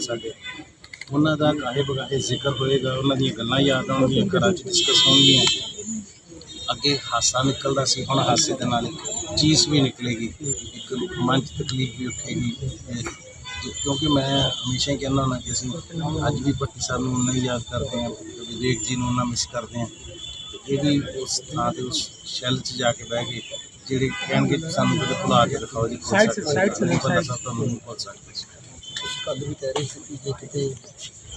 ਸਾਡੇ ਉਹਨਾਂ ਦਾ ਕਾਹੇ ਬਗਾਹੇ ਜ਼ਿਕਰ ਹੋਏਗਾ ਉਹਨਾਂ ਦੀਆਂ ਗੱਲਾਂ ਯਾਦ ਆਉਣਗੀਆਂ ਘਰਾਂ 'ਚ ਡਿਸਕਸ ਹੋਣਗੀਆਂ। ਅੱਗੇ ਹਾਸਾ ਨਿਕਲਦਾ ਸੀ ਹੁਣ ਹਾਸੇ ਦੇ ਨਾਲ ਇੱਕ ਚੀਜ਼ ਵੀ ਨਿਕਲੇਗੀ ਇੱਕ ਮਨ 'ਚ ਤਕਲੀਫ ਵੀ ਉੱਠੇਗੀ। ਕਿਉਂਕਿ ਮੈਂ ਹਮੇਸ਼ਾ ਹੀ ਕਹਿੰਦਾ ਹੁੰਦਾ ਕਿ ਅਸੀਂ ਅੱਜ ਵੀ ਭੱਟੀ ਸਾਹਿਬ ਨੂੰ ਉਨਾ ਹੀ ਯਾਦ ਕਰਦੇ ਹਾਂ ਵਿਵੇਕ ਜੀ ਨੂੰ ਉਨਾ ਮਿਸ ਕਰਦੇ ਹਾਂ। ਇਹ ਵੀ ਉਸ ਥਾਂ ਤੇ ਉਸ ਸ਼ੈਲ 'ਚ ਜਾ ਕੇ ਬਹਿ ਗਏ ਜਿਹੜੇ ਕਹਿਣਗੇ ਸਾਨੂੰ ਕਦੇ ਭੁਲਾ ਕੇ ਦਿਖਾਓ ਜੀ ਸਾਈਡ ਸਾਈਡ ਸਾਈਡ ਸਾਹਿਬ ਤੁਹਾਨੂੰ ਨਹੀਂ ਭੁੱਲ ਸਕਦੇ। ਸੀ ਕਦ ਵੀ ਕਹਿ ਰਹੀ ਸੀ ਕਿ ਜੇ ਕਿਤੇ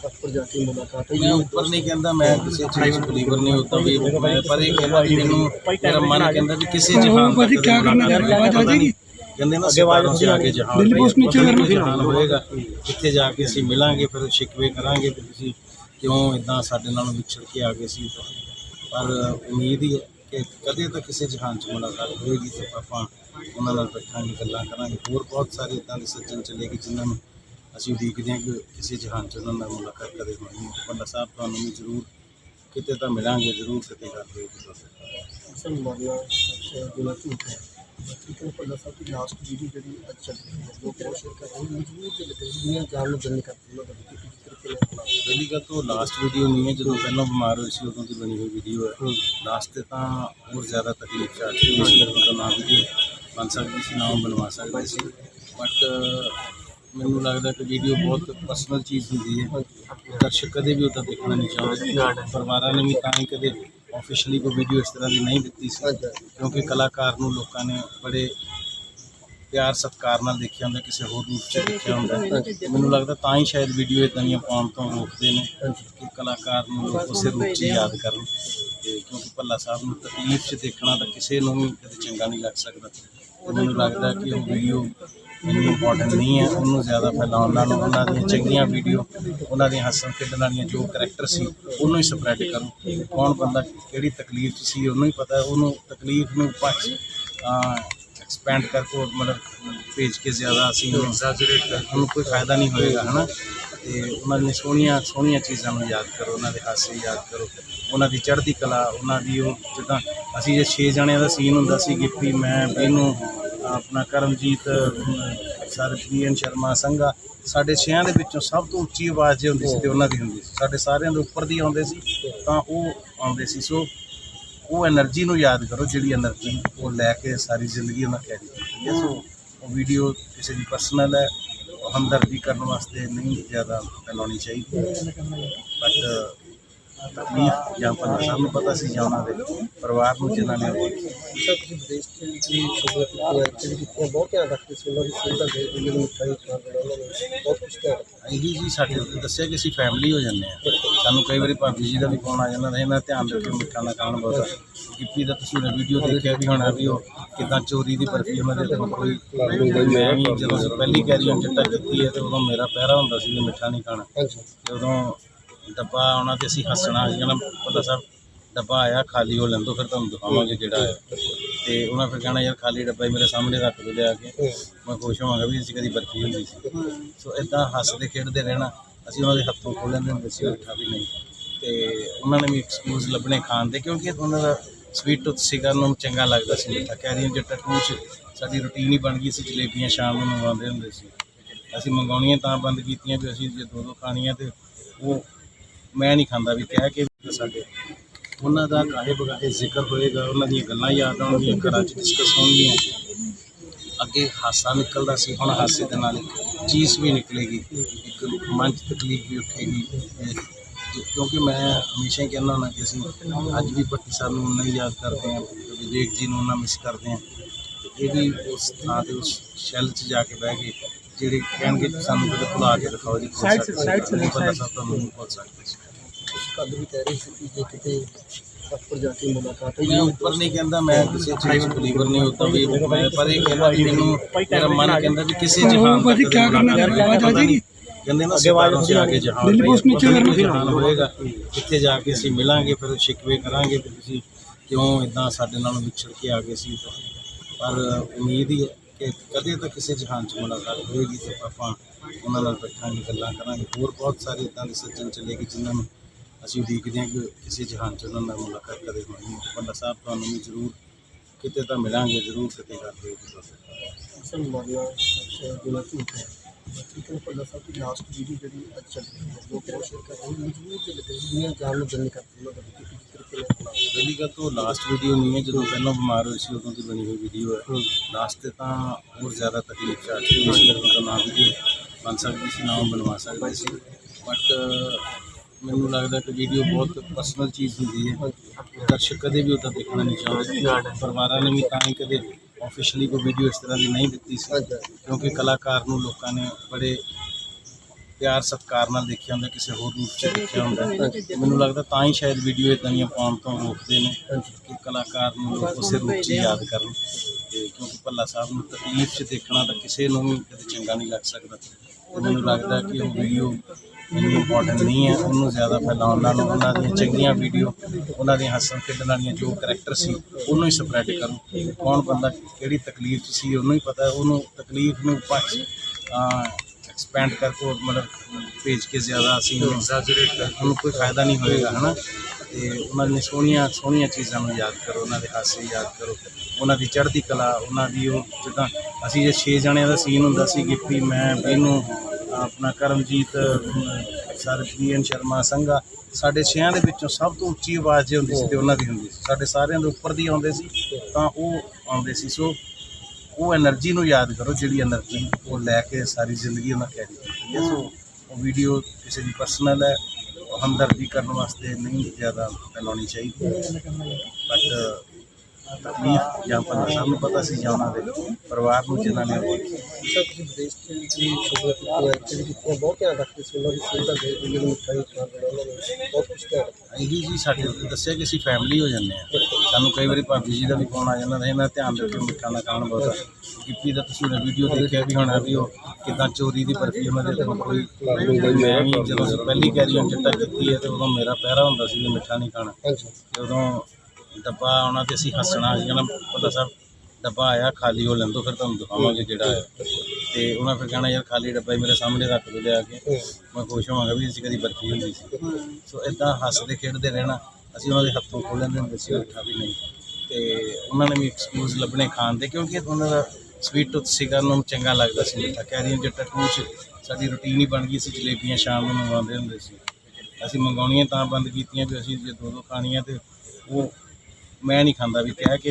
ਉੱਪਰ ਜਾ ਕੇ ਮੁਲਾਕਾਤ ਹੋਈ ਮੈਂ ਉੱਪਰ ਨਹੀਂ ਕਹਿੰਦਾ ਮੈਂ ਕਿਸੇ ਚੀਜ਼ ਬਲੀਵਰ ਨਹੀਂ ਹੁੰਦਾ ਵੀ ਮੈਂ ਪਰ ਇਹ ਕਹਿੰਦਾ ਵੀ ਮੈਨੂੰ ਮੇਰਾ ਮਨ ਕਹਿੰਦਾ ਵੀ ਕਿਸੇ ਜਹਾਨ ਦਾ ਕੀ ਕਰਨਾ ਹੈ ਆਵਾਜ਼ ਆ ਜਾਏਗੀ ਕਹਿੰਦੇ ਨਾ ਸਿਤਾਰੋਂ ਸੇ ਆਗੇ ਜਹਾਨ ਦਿੱਲੀ ਪੋਸਟ ਨੀਚੇ ਜਹਾਨ ਹੋਏਗਾ ਇੱਥੇ ਜਾ ਕੇ ਅਸੀਂ ਮਿਲਾਂਗੇ ਫਿਰ ਸ਼ਿਕਵੇ ਕਰਾਂਗੇ ਤੁਸੀਂ ਕਿਉਂ ਇਦਾਂ ਸਾਡੇ ਨਾਲ ਵਿਛੜ ਕੇ ਆ ਗਏ ਸੀ? ਪਰ ਉਮੀਦ ਹੀ ਹੈ ਕਿ ਕਦੇ ਤਾਂ ਕਿਸੇ ਜਹਾਨ 'ਚ ਮੁਲਾਕਾਤ ਹੋਏਗੀ ਤੇ ਆਪਾਂ ਉਹਨਾਂ ਨਾਲ ਬੈਠਾਂਗੇ ਗੱਲਾਂ ਕਰਾਂਗੇ। ਹੋਰ ਬਹੁਤ ਸਾਰੇ ਇਦਾਂ ਦੇ ਸੱਜਣ ਚੱਲੇਗੇ ਜਿਨ੍ਹਾਂ ਨੂੰ ਅਸੀਂ ਉਡੀਕਦੇ ਹਾਂ ਕਿ ਕਿਸੇ ਜਹਾਨ 'ਚ ਉਹਨਾਂ ਨਾਲ ਮੁਲਾਕਾਤ ਕਦੇ ਹੋਣੀ ਹੈ। ਬੰਦਾ ਸਾਹਿਬ ਤੁਹਾਨੂੰ ਵੀ ਜ਼ਰੂਰ ਕਿਤੇ ਤਾਂ ਮਿਲਾਂਗੇ ਜ਼ਰੂਰ ਕਿਤੇ ਗੱਲ ਹੋਏਗੀ। ਮਾਮਲਾ ਸੱਚ ਗੁਨਾ ਝੂਠ ਹੈ। ਹੈ ਪੱਲਾ ਸਾਹਿਬ ਦੀ ਲਾਸਟ ਵੀਡੀਓ ਜਿਹੜੀ ਅੱਜ ਚੱਲ ਰਹੀ ਹੈ ਉਹ ਬਹੁਤ ਸ਼ੇਅਰ ਕਰ ਰਹੀ ਹੈ। ਮਜਬੂਰ ਤੇ ਲੱਗ ਰਹੀ ਹੈ ਜਾਨ ਨੂੰ ਨਹੀਂ ਕਰਦੀ ਬਣਾ ਪਹਿਲੀ ਗੱਲ ਤਾਂ ਲਾਸਟ ਵੀਡੀਓ ਨਹੀਂ ਹੈ ਜਦੋਂ ਪਹਿਲਾਂ ਬਿਮਾਰ ਹੋਏ ਸੀ ਉਦੋਂ ਦੀ ਬਣੀ ਹੋਈ ਵੀਡੀਓ ਹੈ। ਲਾਸਟ ਤੇ ਤਾਂ ਹੋਰ ਜ਼ਿਆਦਾ ਤਕਲੀਫ ਚੱਲ ਰਹੀ ਸੀ ਉਦੋਂ ਤਾਂ ਨਾ ਵੀਡੀਓ ਬਣ ਸਕਦੀ ਸੀ ਨਾ ਬਣਵਾ ਸਕਦੇ ਸੀ। ਬਟ ਮੈਨੂੰ ਲੱਗਦਾ ਕਿ ਵੀਡੀਓ ਬਹੁਤ ਪਰਸਨਲ ਚੀਜ਼ ਹੁੰਦੀ ਹੈ। ਦਰਸ਼ਕ ਕਦੇ ਵੀ ਉਹਦਾ ਦੇਖਣਾ ਨਹੀਂ ਚਾਹੁੰਦੇ। ਪਰਿਵਾਰਾਂ ਨੇ ਵੀ ਤਾਂ ਹੀ ਕਦੇ ਆਫੀਸ਼ੀਅਲੀ ਕੋਈ ਵੀਡੀਓ ਇਸ ਤਰ੍ਹਾਂ ਦੀ ਨਹੀਂ ਦਿੱਤੀ ਸੀ। ਕਿਉਂਕਿ ਕਲਾਕਾਰ ਨੂੰ ਲੋਕਾਂ ਨੇ ਬੜੇ ਪਿਆਰ ਸਤਿਕਾਰ ਨਾਲ ਦੇਖਿਆ ਹੁੰਦਾ, ਕਿਸੇ ਹੋਰ ਰੂਪ 'ਚ ਦੇਖਿਆ ਹੁੰਦਾ। ਮੈਨੂੰ ਲੱਗਦਾ ਤਾਂ ਹੀ ਸ਼ਾਇਦ ਵੀਡੀਓ ਇਦਾਂ ਦੀਆਂ ਪਾਉਣ ਤੋਂ ਰੋਕਦੇ ਨੇ ਕਿ ਕਲਾਕਾਰ ਨੂੰ ਲੋਕ ਉਸੇ ਰੂਪ 'ਚ ਯਾਦ ਕਰਨ। ਤੇ ਕਿਉਂਕਿ ਭੱਲਾ ਸਾਹਿਬ ਨੂੰ ਤਕਲੀਫ 'ਚ ਦੇਖਣਾ ਤਾਂ ਕਿਸੇ ਨੂੰ ਵੀ ਕਦੇ ਚੰਗਾ ਨਹੀਂ ਲੱਗ ਸਕਦਾ। ਮੈਨੂੰ ਲੱਗਦਾ ਕਿ ਉਹ ਵੀਡੀਓ ਇੰਨੀ ਇੰਪੋਰਟੈਂਟ ਨਹੀਂ ਹੈ। ਉਹਨੂੰ ਜ਼ਿਆਦਾ ਫੈਲਾਉਣ ਨਾਲ ਉਹਨਾਂ ਦੀਆਂ ਚੰਗੀਆਂ ਵੀਡੀਓ ਉਹਨਾਂ ਦੀਆਂ ਹੱਸਣ ਖੇਡਣ ਵਾਲੀਆਂ ਜੋ ਕਰੈਕਟਰ ਸੀ, ਉਹਨੂੰ ਹੀ ਸਪਰੈਡ ਕਰੋ। ਕੌਣ ਬੰਦਾ ਕਿਹੜੀ ਤਕਲੀਫ 'ਚ ਸੀ, ਉਹਨੂੰ ਹੀ ਪਤਾ, ਉਹਨੂੰ ਤਕਲੀਫ ਨੂੰ ਪਛ ਐਕਸਪੈਂਡ ਕਰਕੇ ਮਤਲਬ ਭੇਜ ਕੇ ਜ਼ਿਆਦਾ ਅਸੀਂ ਐਗਜ਼ੈਜਰੇਟ ਕਰ, ਉਹਨੂੰ ਕੋਈ ਫਾਇਦਾ ਨਹੀਂ ਹੋਏਗਾ, ਹਨਾ? ਤੇ ਉਹਨਾਂ ਦੀਆਂ ਸੋਹਣੀਆਂ ਸੋਹਣੀਆਂ ਚੀਜ਼ਾਂ ਨੂੰ ਯਾਦ ਕਰੋ, ਉਹਨਾਂ ਦੇ ਹਾਸੇ ਯਾਦ ਕਰੋ। ਉਹਨਾਂ ਦੀ ਚੜ੍ਹਦੀ ਕਲਾ, ਉਹਨਾਂ ਦੀ ਉਹ ਜਿੱਦਾਂ ਅਸੀਂ ਜੇ 6 ਜਣਿਆਂ ਦਾ ਸੀਨ ਹੁੰਦਾ ਸੀ ਗਿੱਪੀ ਮੈਂ ਬੀਨੂ ਆਪਣਾ ਕਰਮਜੀਤ ਸਰ ਬੀਐਨ ਸ਼ਰਮਾ, ਸੰਘਾ, ਸਾਡੇ ਛਿਆਂ ਦੇ ਵਿੱਚੋਂ ਸਭ ਤੋਂ ਉੱਚੀ ਆਵਾਜ਼ ਜੇ ਹੁੰਦੀ ਸੀ ਤੇ ਉਹਨਾਂ ਦੀ ਹੁੰਦੀ ਸੀ। ਸਾਡੇ ਸਾਰਿਆਂ ਦੇ ਉੱਪਰ ਦੀ ਆਉਂਦੇ ਸੀ, ਤਾਂ ਉਹ ਆਉਂਦੇ ਸੀ। ਸੋ ਉਹ એનર્ਜੀ ਨੂੰ ਯਾਦ ਕਰੋ, ਜਿਹੜੀ એનર્ਜੀ ਉਹ ਲੈ ਕੇ ਸਾਰੀ ਜ਼ਿੰਦਗੀ ਉਹਨਾਂ ਕੈਰੀ ਕੀਤੀ ਹੈ। ਸੋ ਉਹ ਵੀਡੀਓ ਕਿਸੇ ਦੀ ਪਰਸਨਲ ਹੈ ਹਮਦਰਦੀ ਕਰਨ ਵਾਸਤੇ ਨਹੀਂ ਜ਼ਿਆਦਾ ਫੈਲਾਉਣੀ ਚਾਹੀਦੀ। ਬਟ ਤਕਲੀਫ ਜਾਂ ਪਰ ਸਭ ਨੂੰ ਪਤਾ ਸੀ ਜਾਂ ਉਹਨਾਂ ਦੇ ਪਰਿਵਾਰ ਨੂੰ ਜਿਨ੍ਹਾਂ ਨੇ ਸਰ ਤੁਸੀਂ ਵਿਦੇਸ਼ ਚ ਵੀ ਖਬਰਾਂ ਕੀਤੀਆਂ ਐਕਚੁਅਲੀ ਕੀਤੀਆਂ ਬਹੁਤ ਧਿਆਨ ਰੱਖਦੇ ਸੀ ਉਹਨਾਂ ਦੀ ਸਿਹਤ ਦਾ ਦੇ ਜਿਹੜੇ ਮਿਠਾਈ ਖਾਣ ਦੇ ਉਹਨਾਂ ਨੇ ਬਹੁਤ ਕੁਝ ਧਿਆਨ ਰੱਖਿਆ ਇਹੀ ਜੀ ਸਾਡੇ ਦੱਸਿਆ ਕਿ ਅਸੀਂ ਫੈਮਿਲੀ ਹੋ ਜੰਨੇ ਆ ਸਾਨੂੰ ਕਈ ਵਾਰੀ ਭਾਬੀ ਜੀ ਦਾ ਵੀ ਫੋਨ ਆ ਜਾਂਦਾ ਮੈਂ ਧਿਆਨ ਰੱਖਿਓ ਮਿੱਠਾ ਨਾ ਖਾਣ ਬਹੁਤ ਗਿੱਪੀ ਦਾ ਤੁਸੀਂ ਉਹਨੇ ਵੀਡੀਓ ਦੇਖਿਆ ਵੀ ਹੋਣਾ ਵੀ ਉਹ ਕਿਦਾਂ ਚੋਰੀ ਦੀ ਬਰਫੀ ਉਹਨਾਂ ਦੇ ਕੋਲ ਕੋਈ ਮੈਂ ਵੀ ਜਦੋਂ ਅਸੀਂ ਪਹਿਲੀ ਕੈਰੀਅਨ ਚਿੱਟਾ ਕੀਤੀ ਹੈ ਤੇ ਉਦੋਂ ਮੇਰਾ ਪਹਿਰਾ ਹੁੰਦਾ ਸੀ ਕਿ ਮਿੱਠਾ ਨਹੀਂ ਖਾਣਾ। ਤੇ ਉਦੋਂ ਡੱਬਾ ਆਉਣਾ ਤੇ ਅਸੀਂ ਹੱਸਣਾ ਅਸੀਂ ਕਹਿਣਾ ਪਤਾ ਸਾਹਿਬ ਡੱਬਾ ਆਇਆ ਖਾਲੀ ਹੋ ਲੈਂਦੋ ਫਿਰ ਤੁਹਾਨੂੰ ਦਿਖਾਵਾਂਗੇ ਜਿਹੜਾ ਹੈ। ਤੇ ਉਹਨਾਂ ਫਿਰ ਕਹਿਣਾ ਯਾਰ ਖਾਲੀ ਡੱਬਾ ਹੀ ਮੇਰੇ ਸਾਹਮਣੇ ਰੱਖ ਦੋ ਲਿਆ ਕੇ। ਮੈਂ ਖੁਸ਼ ਹੋਵਾਂਗਾ ਵੀ ਅਸੀਂ ਕਦੀ ਬਰਫੀ ਹੁੰਦੀ ਸੀ। ਸੋ ਇਦਾਂ ਹੱਸਦੇ ਖੇਡਦੇ ਰਹਿਣਾ ਅਸੀਂ ਉਹਨਾਂ ਦੇ ਹੱਥੋਂ ਖੋਲ ਲੈਂਦੇ ਹੁੰਦੇ ਸੀ ਮਿੱਠਾ ਵੀ ਨਹੀਂ। ਤੇ ਉਹਨਾਂ ਨੇ ਵੀ ਐਕਸਕਿਊਜ਼ ਲੱਭਣੇ ਖਾਣ ਦੇ ਕਿਉਂਕਿ ਉਹਨਾਂ ਦਾ ਸਵੀਟ ਟੁੱਥ ਸੀਗਾ ਉਹਨਾਂ ਨੂੰ ਚੰਗਾ ਲੱਗਦਾ ਸੀ। ਮਿੱਠਾ ਕੈਰੀਅਨ ਜੱਟਾ ਟੂ ਚ ਸਾਡੀ ਰੁਟੀਨ ਹੀ ਬਣ ਗਈ ਸੀ ਜਲੇਬੀਆਂ ਸ਼ਾਮ ਨੂੰ ਮੰਗਵਾਉਂਦੇ ਹੁੰਦੇ ਸੀ। ਅਸੀਂ ਮੰਗਾਉਣੀਆਂ ਤਾਂ ਬੰਦ ਕੀਤੀਆਂ ਵੀ ਅਸੀਂ ਜੇ ਦੋ ਦੋ ਖਾਣੀਆਂ ਤੇ ਉਹ ਮੈਂ ਨਹੀਂ ਖਾਂਦਾ ਵੀ ਕਹਿ ਕੇ ਸਾਡੇ ਉਹਨਾਂ ਦਾ ਕਾਹੇ ਬਗਾਹੇ ਜ਼ਿਕਰ ਹੋਏਗਾ ਉਹਨਾਂ ਦੀਆਂ ਗੱਲਾਂ ਯਾਦ ਆਉਣਗੀਆਂ ਘਰਾਂ 'ਚ ਡਿਸਕਸ ਹੋਣਗੀਆਂ। ਅੱਗੇ ਹਾਸਾ ਨਿਕਲਦਾ ਸੀ ਹੁਣ ਹਾਸੇ ਦੇ ਨਾਲ ਚੀਜ਼ ਵੀ ਨਿਕਲੇਗੀ ਇੱਕ ਮਨ 'ਚ ਤਕਲੀਫ ਵੀ ਉੱਠੇਗੀ। ਕਿਉਂਕਿ ਮੈਂ ਹਮੇਸ਼ਾ ਹੀ ਕਹਿੰਦਾ ਹੁੰਦਾ ਕਿ ਅਸੀਂ ਅੱਜ ਵੀ ਭੱਟੀ ਸਾਹਿਬ ਨੂੰ ਉਨਾ ਹੀ ਯਾਦ ਕਰਦੇ ਹਾਂ ਵਿਵੇਕ ਜੀ ਨੂੰ ਉਨਾ ਮਿਸ ਕਰਦੇ ਹਾਂ। ਇਹ ਵੀ ਉਸ ਥਾਂ ਤੇ ਉਸ ਸ਼ੈਲ 'ਚ ਜਾ ਕੇ ਬਹਿ ਗਏ ਜਿਹੜੇ ਕਹਿਣਗੇ ਸਾਨੂੰ ਕਦੇ ਭੁਲਾ ਕੇ ਦਿਖਾਓ ਜੀ ਸਾਈਡ ਸਾਈਡ ਬੰਦਾ ਸਾਹਿਬ ਤੁਹਾਨੂੰ ਨਹੀਂ ਭੁੱਲ ਸਕਦੇ ਸੀ ਕਦ ਵੀ ਕਹਿ ਰਹੀ ਸੀ ਕਿ ਜੇ ਕਿਤੇ ਉੱਪਰ ਜਾ ਕੇ ਮੁਲਾਕਾਤ ਹੋਈ ਮੈਂ ਉੱਪਰ ਨਹੀਂ ਕਹਿੰਦਾ ਮੈਂ ਕਿਸੇ ਚੀਜ਼ ਬਲੀਵਰ ਨਹੀਂ ਹੁੰਦਾ ਵੀ ਮੈਂ ਪਰ ਇਹ ਕਹਿੰਦਾ ਵੀ ਮੈਨੂੰ ਮੇਰਾ ਮਨ ਕਹਿੰਦਾ ਵੀ ਕਿਸੇ ਜਹਾਨ ਦਾ ਕੀ ਕਰਨਾ? ਹੈ ਆਵਾਜ਼ ਆ ਜਾਏਗੀ? ਕਹਿੰਦੇ ਨਾ ਸਿਤਾਰੋਂ ਸੇ ਆਗੇ ਜਹਾਨ ਦਿੱਲੀ ਪੋਸਟ ਨੀਚੇ ਜਹਾਨ ਹੋਏਗਾ। ਇੱਥੇ ਜਾ ਕੇ ਅਸੀਂ ਮਿਲਾਂਗੇ ਫਿਰ ਸ਼ਿਕਵੇ ਕਰਾਂਗੇ ਕਿ ਤੁਸੀਂ ਕਿਉਂ ਇਦਾਂ ਸਾਡੇ ਨਾਲ ਵਿਛੜ ਕੇ ਆ ਗਏ ਸੀ? ਪਰ ਉਮੀਦ ਹੀ ਹੈ ਕਿ ਕਦੇ ਤਾਂ ਕਿਸੇ ਜਹਾਨ 'ਚ ਮੁਲਾਕਾਤ ਹੋਏਗੀ ਤੇ ਆਪਾਂ ਉਹਨਾਂ ਨਾਲ ਬੈਠਾਂਗੇ ਗੱਲਾਂ ਕਰਾਂਗੇ। ਹੋਰ ਬਹੁਤ ਸਾਰੇ ਇਦਾਂ ਦੇ ਸੱਜਣ ਚੱਲੇਗੇ ਜਿਨ੍ਹਾਂ ਨੂੰ ਅਸੀਂ ਉਡੀਕਦੇ ਹਾਂ ਕਿ ਕਿਸੇ ਜਹਾਨ 'ਚ ਉਹਨਾਂ ਨਾਲ ਮੁਲਾਕਾਤ ਕਦੇ ਹੋਣੀ ਹੈ। ਬੰਦਾ ਸਾਹਿਬ ਤੁਹਾਨੂੰ ਵੀ ਜ਼ਰੂਰ ਕਿਤੇ ਤਾਂ ਮਿਲਾਂਗੇ ਜ਼ਰੂਰ ਕਿਤੇ ਨਾਲ। ਅਸਲ ਸੱਚ ਗੁਨਾ ਝੂਠ ਹੈ। ਤਾਂ ਪੱਲਾ ਸਾਹਿਬ ਦੀ ਲਾਸਟ ਵੀਡੀਓ ਜਿਹੜੀ ਅੱਜ ਚੱਲ ਰਹੀ ਹੈ ਲੋਕ ਬਹੁਤ ਸ਼ੇਅਰ ਕਰ ਰਹੇ ਨੇ ਮਜਬੂਰ ਦੇ ਲੱਗੇ ਦੁਨੀਆ ਜਾਨ ਨੂੰ ਨਹੀਂ ਕਰਦੀ ਵੀ ਕਿ ਜਿਸ ਤਰੀਕੇ ਨਾਲ ਪਹਿਲੀ ਗੱਲ ਤਾਂ ਲਾਸਟ ਵੀਡੀਓ ਨਹੀਂ ਹੈ ਜਦੋਂ ਪਹਿਲਾਂ ਬਿਮਾਰ ਹੋਏ ਸੀ ਉਦੋਂ ਦੀ ਬਣੀ ਹੋਈ ਵੀਡੀਓ ਹੈ। ਲਾਸਟ ਤੇ ਤਾਂ ਹੋਰ ਜ਼ਿਆਦਾ ਤਕਲੀਫ ਚ ਆ ਚੁੱਕੀ ਸੀ ਕੋਲ ਨਾ ਵੀਡੀਓ ਬਣ ਸਕਦੀ ਸੀ ਨਾ ਉਹ ਬਣਵਾ ਸਕਦੇ ਸੀ। ਬਟ ਮੈਨੂੰ ਲੱਗਦਾ ਕਿ ਵੀਡੀਓ ਬਹੁਤ ਪਰਸਨਲ ਚੀਜ਼ ਹੁੰਦੀ ਹੈ। ਦਰਸ਼ਕ ਕਦੇ ਵੀ ਉਹਦਾ ਦੇਖਣਾ ਨਹੀਂ ਚਾਹੁੰਦੇ। ਪਰਿਵਾਰਾਂ ਨੇ ਵੀ ਤਾਂ ਹੀ ਕਦੇ ਆਫੀਸ਼ੀਅਲੀ ਕੋਈ ਵੀਡੀਓ ਇਸ ਤਰ੍ਹਾਂ ਦੀ ਨਹੀਂ ਦਿੱਤੀ ਸੀ। ਕਿਉਂਕਿ ਕਲਾਕਾਰ ਨੂੰ ਲੋਕਾਂ ਨੇ ਬੜੇ ਪਿਆਰ ਸਤਿਕਾਰ ਨਾਲ ਦੇਖਿਆ ਹੁੰਦਾ, ਕਿਸੇ ਹੋਰ ਰੂਪ ਚ ਦੇਖਿਆ ਹੁੰਦਾ। ਮੈਨੂੰ ਲੱਗਦਾ ਤਾਂ ਹੀ ਸ਼ਾਇਦ ਵੀਡੀਓ ਇਦਾਂ ਦੀਆਂ ਪਾਉਣ ਤੋਂ ਰੋਕਦੇ ਨੇ ਕਿ ਕਲਾਕਾਰ ਨੂੰ ਲੋਕ ਉਸੇ ਰੂਪ ਚ ਯਾਦ ਕਰਨ। ਤੇ ਕਿਉਂਕਿ ਭੱਲਾ ਸਾਹਿਬ ਨੂੰ ਤਕਲੀਫ ਚ ਦੇਖਣਾ ਤਾਂ ਕਿਸੇ ਨੂੰ ਵੀ ਕਦੇ ਚੰਗਾ ਨਹੀਂ ਲੱਗ ਸਕਦਾ। ਤੇ ਮੈਨੂੰ ਲੱਗਦਾ ਕਿ ਉਹ ਵੀਡੀਓ ਇੰਨੀ ਇੰਪੋਰਟੈਂਟ ਨਹੀਂ ਹੈ। ਉਹਨੂੰ ਜ਼ਿਆਦਾ ਫੈਲਾਉਣ ਨਾਲ ਉਹਨਾਂ ਦੀਆਂ ਚੰਗੀਆਂ ਵੀਡੀਓ ਉਹਨਾਂ ਦੀਆਂ ਹੱਸਣ ਖੇਡਣ ਵਾਲੀਆਂ ਜੋ ਕਰੈਕਟਰ ਸੀ, ਉਹਨੂੰ ਹੀ ਸਪਰੈਡ ਕਰੋ ਕੌਣ ਬੰਦਾ ਕਿਹੜੀ ਤਕਲੀਫ 'ਚ ਸੀ, ਉਹਨੂੰ ਹੀ ਪਤਾ, ਉਹਨੂੰ ਤਕਲੀਫ ਨੂੰ ਪੱਛ ਸਪੈਂਡ ਕਰਕੇ ਮਤਲਬ ਭੇਜ ਕੇ ਜ਼ਿਆਦਾ ਅਸੀਂ ਉਹਨੂੰ ਐਗਜ਼ੈਜਰੇਟ ਕਰ ਉਹਨੂੰ ਕੋਈ ਫਾਇਦਾ ਨਹੀਂ ਹੋਏਗਾ, ਹਨਾ? ਤੇ ਉਹਨਾਂ ਦੀਆਂ ਸੋਹਣੀਆਂ ਸੋਹਣੀਆਂ ਚੀਜ਼ਾਂ ਨੂੰ ਯਾਦ ਕਰੋ, ਉਹਨਾਂ ਦੇ ਹਾਸੇ ਯਾਦ ਕਰੋ। ਉਹਨਾਂ ਦੀ ਚੜ੍ਹਦੀ ਕਲਾ, ਉਹਨਾਂ ਦੀ ਉਹ ਜਿੱਦਾਂ ਅਸੀਂ ਜੇ 6 ਜਣਿਆਂ ਦਾ ਸੀਨ ਹੁੰਦਾ ਸੀ ਗਿੱਪੀ ਮੈਂ, ਬੀਨੂ, ਆਪਣਾ Karamjit sir sir BN Sharma, Sangha, ਸਾਡੇ ਛਿਆਂ ਦੇ ਵਿੱਚੋਂ ਸਭ ਤੋਂ ਉੱਚੀ ਆਵਾਜ਼ ਜੇ ਹੁੰਦੀ ਸੀ ਤੇ ਉਹਨਾਂ ਦੀ ਹੁੰਦੀ ਸੀ। ਸਾਡੇ ਸਾਰਿਆਂ ਦੇ ਉੱਪਰ ਦੀ ਆਉਂਦੇ ਸੀ, ਤਾਂ ਉਹ ਆਉਂਦੇ ਸੀ। ਸੋ ਉਹ એનર્ਜੀ ਨੂੰ ਯਾਦ ਕਰੋ ਜਿਹੜੀ એનર્ਜੀ ਉਹ ਲੈ ਕੇ ਸਾਰੀ ਜ਼ਿੰਦਗੀ ਉਹਨਾਂ ਕੈਰੀ ਕੀਤੀ ਹੈ। ਸੋ ਉਹ ਵੀਡੀਓ ਕਿਸੇ ਦੀ ਪਰਸਨਲ ਹੈ ਹਮਦਰਦੀ ਕਰਨ ਵਾਸਤੇ ਨਹੀਂ ਜ਼ਿਆਦਾ ਫੈਲਾਉਣੀ ਚਾਹੀਦੀ। ਬਟ ਤਕਲੀਫ ਜਾਂ ਭਲਾ ਸਭ ਨੂੰ ਪਤਾ ਸੀ ਜਾਂ ਉਹਨਾਂ ਦੇ ਪਰਿਵਾਰ ਨੂੰ ਜਿਨ੍ਹਾਂ ਨੇ ਉਹ ਬਹੁਤ ਕੁਝ ਧਿਆਨ ਇਹੀ ਜੀ ਸਾਡੇ ਦੱਸਿਆ ਕਿ ਅਸੀਂ ਫੈਮਿਲੀ ਹੋ ਜਾਂਦੇ ਆ ਸਾਨੂੰ ਕਈ ਵਾਰੀ ਭਾਬੀ ਜੀ ਦਾ ਵੀ ਫੋਨ ਆ ਜਾਂਦਾ ਇਹਨਾਂ ਧਿਆਨ ਰੱਖਿਓ ਮਿੱਠਾ ਨਾ ਖਾਣ ਬਹੁਤਾ। ਗਿੱਪੀ ਦਾ ਤੁਸੀਂ ਵੀਡੀਓ ਦੇਖਿਆ ਵੀ ਹੋਣਾ ਵੀ ਉਹ ਕਿਦਾਂ ਚੋਰੀ ਦੀ ਬਰਫੀ ਉਹਨਾਂ ਦੇ ਕੋਈ ਮੈਂ ਵੀ ਜਦੋਂ ਅਸੀਂ ਪਹਿਲੀ ਕੈਰੀਅਨ ਚਿੱਟਾ ਕੀਤੀ ਹੈ ਤੇ ਉਦੋਂ ਮੇਰਾ ਪਹਿਰਾ ਹੁੰਦਾ ਸੀ ਵੀ ਮਿੱਠਾ ਨਹੀਂ ਖਾਣਾ। ਤੇ ਉਦੋਂ ਡੱਬਾ ਆਉਣਾ ਤੇ ਅਸੀਂ ਹੱਸਣਾ ਅਸੀਂ ਕਹਿਣਾ ਪਤਾ ਸਾਹਿਬ ਡੱਬਾ ਆਇਆ ਖਾਲੀ ਹੋ ਲੈਂਦੋ ਫਿਰ ਤੁਹਾਨੂੰ ਦਿਖਾਵਾਂਗੇ ਜਿਹੜਾ ਹੈ ਤੇ ਉਹਨਾਂ ਫਿਰ ਕਹਿਣਾ ਯਾਰ ਖਾਲੀ ਡੱਬਾ ਹੀ ਮੇਰੇ ਸਾਹਮਣੇ ਰੱਖ ਦੋ ਲਿਆ ਕੇ। ਮੈਂ ਖੁਸ਼ ਹੋਵਾਂਗਾ ਵੀ ਅਸੀਂ ਕਦੀ ਬਰਫੀ ਹੁੰਦੀ ਸੀ। ਸੋ ਇਦਾਂ ਹੱਸਦੇ ਖੇਡਦੇ ਰਹਿਣਾ। ਅਸੀਂ ਉਹਨਾਂ ਦੇ ਹੱਥੋਂ ਖੋਹ ਲੈਂਦੇ ਹੁੰਦੇ ਸੀ ਮਿੱਠਾ ਵੀ ਨਹੀਂ। ਤੇ ਉਹਨਾਂ ਨੇ ਵੀ ਐਕਸਕਿਊਜ਼ ਲੱਭਣੇ ਖਾਣ ਦੇ, ਕਿਉਂਕਿ ਉਹਨਾਂ ਦਾ ਸਵੀਟ ਟੁੱਥ ਸੀਗਾ, ਉਹਨਾਂ ਨੂੰ ਚੰਗਾ ਲੱਗਦਾ ਸੀ ਮਿੱਠਾ ਕੈਰੀਅਨ ਜੱਟਾ ਟੂ ਚ ਸਾਡੀ ਰੁਟੀਨ ਹੀ ਬਣ ਗਈ ਸੀ, ਜਲੇਬੀਆਂ ਸ਼ਾਮ ਨੂੰ ਮੰਗਵਾਉਂਦੇ ਹੁੰਦੇ ਸੀ। ਅਸੀਂ ਮੰਗਾਉਣੀਆਂ ਤਾਂ ਬੰਦ ਕੀਤੀਆਂ, ਵੀ ਅਸੀਂ ਜੇ ਦੋ ਦੋ ਖਾਣੀਆਂ ਤੇ ਉਹ ਮੈਂ ਨਹੀਂ ਖਾਂਦਾ, ਵੀ ਕਹਿ ਕੇ